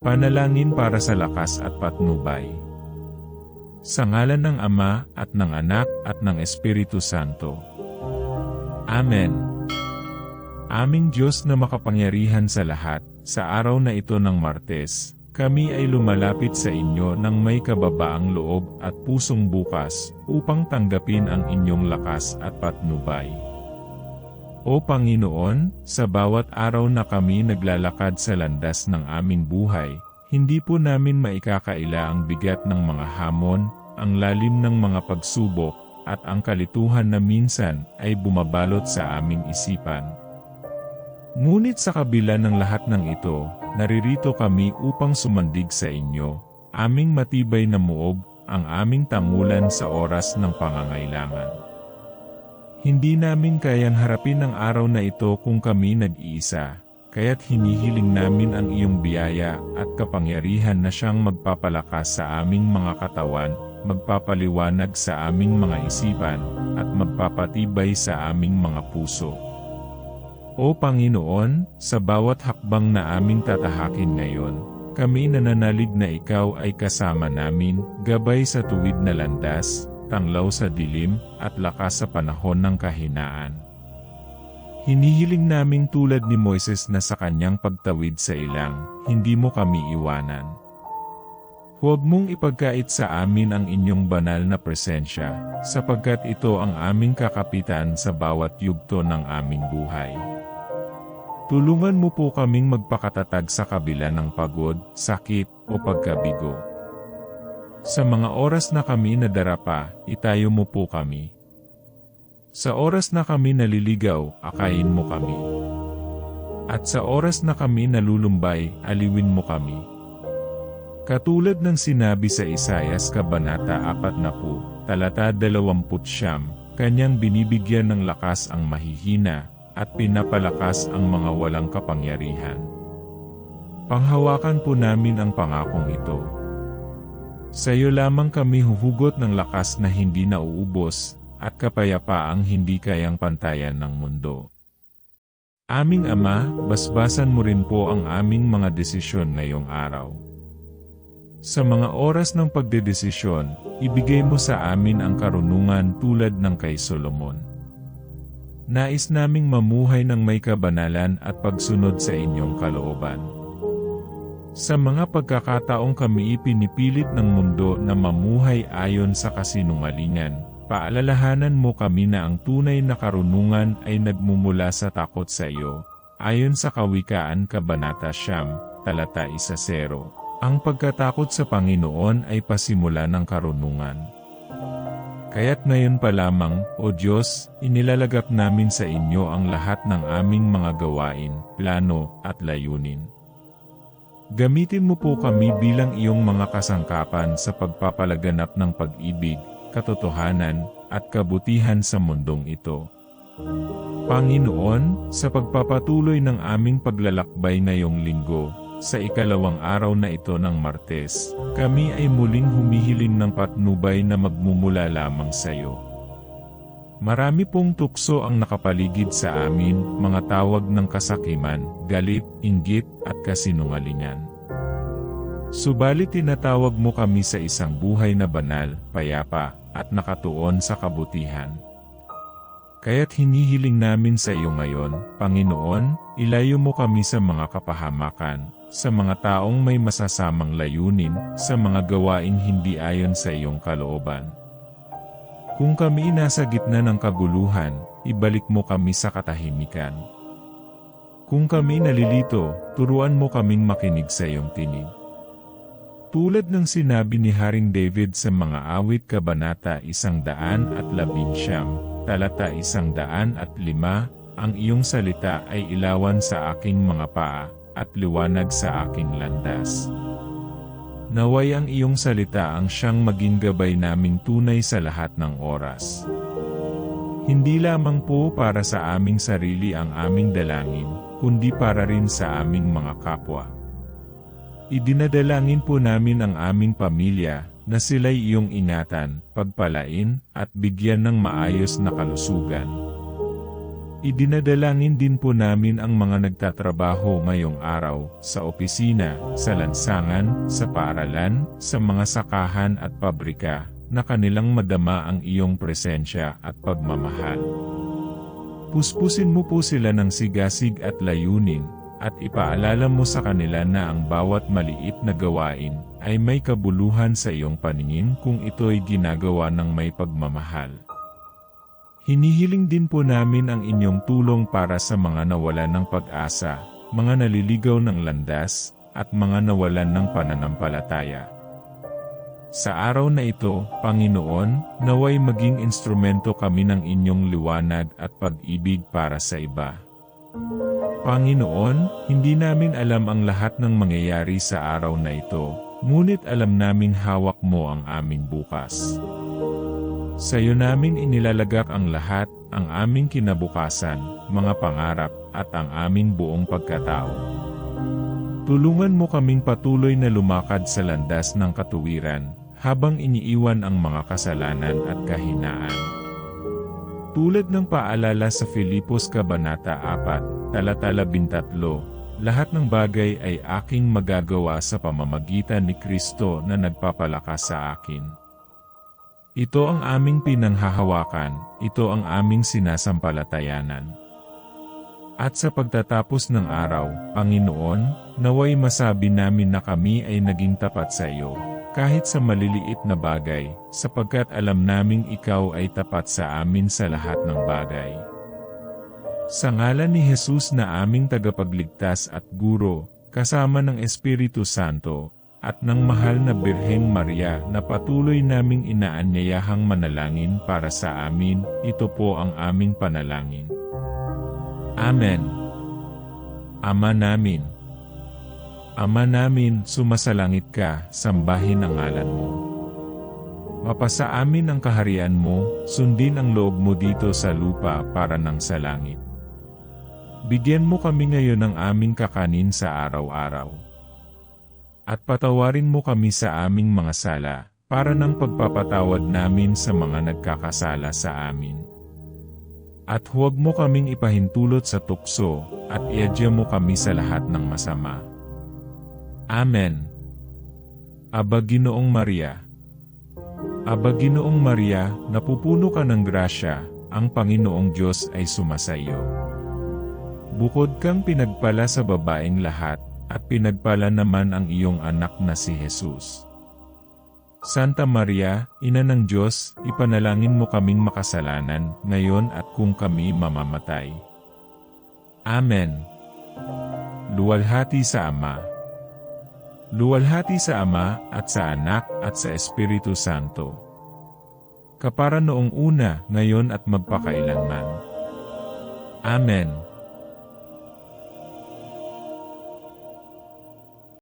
Panalangin para sa lakas at patnubay. Sa ngalan ng Ama, at ng Anak, at ng Espiritu Santo. Amen. Aming Diyos na makapangyarihan sa lahat, sa araw na ito ng Martes, kami ay lumalapit sa inyo ng may kababaang loob at pusong bukas, upang tanggapin ang inyong lakas at patnubay. O Panginoon, sa bawat araw na kami naglalakad sa landas ng aming buhay, hindi po namin maikakaila ang bigat ng mga hamon, ang lalim ng mga pagsubok, at ang kalituhan na minsan ay bumabalot sa aming isipan. Ngunit sa kabila ng lahat ng ito, naririto kami upang sumandig sa inyo, aming matibay na muog, ang aming tangulan sa oras ng pangangailangan. Hindi namin kayang harapin ang araw na ito kung kami nag-iisa, kaya't hinihiling namin ang iyong biyaya at kapangyarihan na siyang magpapalakas sa aming mga katawan, magpapaliwanag sa aming mga isipan, at magpapatibay sa aming mga puso. O Panginoon, sa bawat hakbang na aming tatahakin ngayon, kami nananalig na Ikaw ay kasama namin, gabay sa tuwid na landas, tanglaw sa dilim, at lakas sa panahon ng kahinaan. Hinihiling naming tulad ni Moises na sa kanyang pagtawid sa ilang, hindi mo kami iwanan. Huwag mong ipagkait sa amin ang inyong banal na presensya, sapagkat ito ang aming kakapitan sa bawat yugto ng aming buhay. Tulungan mo po kaming magpakatatag sa kabila ng pagod, sakit, o pagkabigo. Sa mga oras na kami nadarapa, itayo mo po kami. Sa oras na kami naliligaw, akayin mo kami. At sa oras na kami nalulumbay, aliwin mo kami. Katulad ng sinabi sa Isayas Kabanata 40, talata 20, kanyang binibigyan ng lakas ang mahihina, at pinapalakas ang mga walang kapangyarihan. Panghawakan po namin ang pangakong ito. Sa iyo lamang kami huhugot ng lakas na hindi nauubos, at kapayapaang hindi kayang pantayan ng mundo. Aming Ama, basbasan mo rin po ang aming mga desisyon ngayong araw. Sa mga oras ng pagdedesisyon, ibigay mo sa amin ang karunungan tulad ng kay Solomon. Nais naming mamuhay ng may kabanalan at pagsunod sa inyong kalooban. Sa mga pagkakataong kami ipinipilit ng mundo na mamuhay ayon sa kasinungalingan, paalalahanan mo kami na ang tunay na karunungan ay nagmumula sa takot sa iyo. Ayon sa Kawikaan Kabanata Siyam, Talata 1-0, ang pagkatakot sa Panginoon ay pasimula ng karunungan. Kaya't ngayon pa lamang, O Diyos, inilalagak namin sa inyo ang lahat ng aming mga gawain, plano, at layunin. Gamitin mo po kami bilang iyong mga kasangkapan sa pagpapalaganap ng pag-ibig, katotohanan, at kabutihan sa mundong ito. Panginoon, sa pagpapatuloy ng aming paglalakbay ngayong linggo, sa ikalawang araw na ito ng Martes, kami ay muling humihiling ng patnubay na magmumula lamang sa iyo. Marami pong tukso ang nakapaligid sa amin, mga tawag ng kasakiman, galit, inggit, at kasinungalingan. Subalit tinatawag mo kami sa isang buhay na banal, payapa, at nakatuon sa kabutihan. Kaya't hinihiling namin sa iyo ngayon, Panginoon, ilayo mo kami sa mga kapahamakan, sa mga taong may masasamang layunin, sa mga gawaing hindi ayon sa iyong kalooban. Kung kami nasa gitna ng kaguluhan, ibalik mo kami sa katahimikan. Kung kami nalilito, turuan mo kaming makinig sa iyong tinig. Tulad ng sinabi ni Haring David sa mga awit kabanata isang daan at labinsyam, talata isang daan at lima, ang iyong salita ay ilawan sa aking mga paa, at liwanag sa aking landas. Naway ang iyong salita ang siyang maging gabay naming tunay sa lahat ng oras. Hindi lamang po para sa aming sarili ang aming dalangin, kundi para rin sa aming mga kapwa. Idinadalangin po namin ang aming pamilya, na sila'y iyong ingatan, pagpalain, at bigyan ng maayos na kalusugan. Idinadalangin din po namin ang mga nagtatrabaho ngayong araw, sa opisina, sa lansangan, sa paaralan, sa mga sakahan at pabrika, na kanilang madama ang iyong presensya at pagmamahal. Puspusin mo po sila ng sigasig at layunin, at ipaalala mo sa kanila na ang bawat maliit na gawain ay may kabuluhan sa iyong paningin kung ito'y ginagawa ng may pagmamahal. Hinihiling din po namin ang inyong tulong para sa mga nawalan ng pag-asa, mga naliligaw ng landas, at mga nawalan ng pananampalataya. Sa araw na ito, Panginoon, naway maging instrumento kami ng inyong liwanag at pag-ibig para sa iba. Panginoon, hindi namin alam ang lahat ng mangyayari sa araw na ito, ngunit alam naming hawak mo ang aming bukas. Sa iyo namin inilalagak ang lahat, ang aming kinabukasan, mga pangarap, at ang aming buong pagkatao. Tulungan mo kaming patuloy na lumakad sa landas ng katuwiran, habang iniiwan ang mga kasalanan at kahinaan. Tulad ng paalala sa Filipos Kabanata 4, Talatala 13, lahat ng bagay ay aking magagawa sa pamamagitan ni Kristo na nagpapalakas sa akin. Ito ang aming pinanghahawakan, ito ang aming sinasampalatayanan. At sa pagtatapos ng araw, Panginoon, naway masabi namin na kami ay naging tapat sa iyo, kahit sa maliliit na bagay, sapagkat alam naming ikaw ay tapat sa amin sa lahat ng bagay. Sa ngalan ni Jesus na aming tagapagligtas at guro, kasama ng Espiritu Santo, at ng mahal na Birheng Maria na patuloy naming inaanyayahang manalangin para sa amin, ito po ang aming panalangin. Amen. Ama namin, Ama namin, sumasalangit ka, sambahin ang ngalan mo. Mapasa amin ang kaharian mo, sundin ang loob mo dito sa lupa para nang sa langit. Bigyan mo kami ngayon ng aming kakanin sa araw-araw. At patawarin mo kami sa aming mga sala, para ng pagpapatawad namin sa mga nagkakasala sa amin. At huwag mo kaming ipahintulot sa tukso, at iadya mo kami sa lahat ng masama. Amen. Aba Ginoong Maria Aba Ginoong Maria, napupuno ka ng grasya, ang Panginoong Diyos ay sumasa iyo. Bukod kang pinagpala sa babaeng lahat, at pinagpala naman ang iyong anak na si Jesus. Santa Maria, Ina ng Diyos, ipanalangin mo kaming makasalanan, ngayon at kung kami mamamatay. Amen. Luwalhati sa Ama Luwalhati sa Ama, at sa Anak, at sa Espiritu Santo. Kapara noong una, ngayon at magpakailanman. Amen.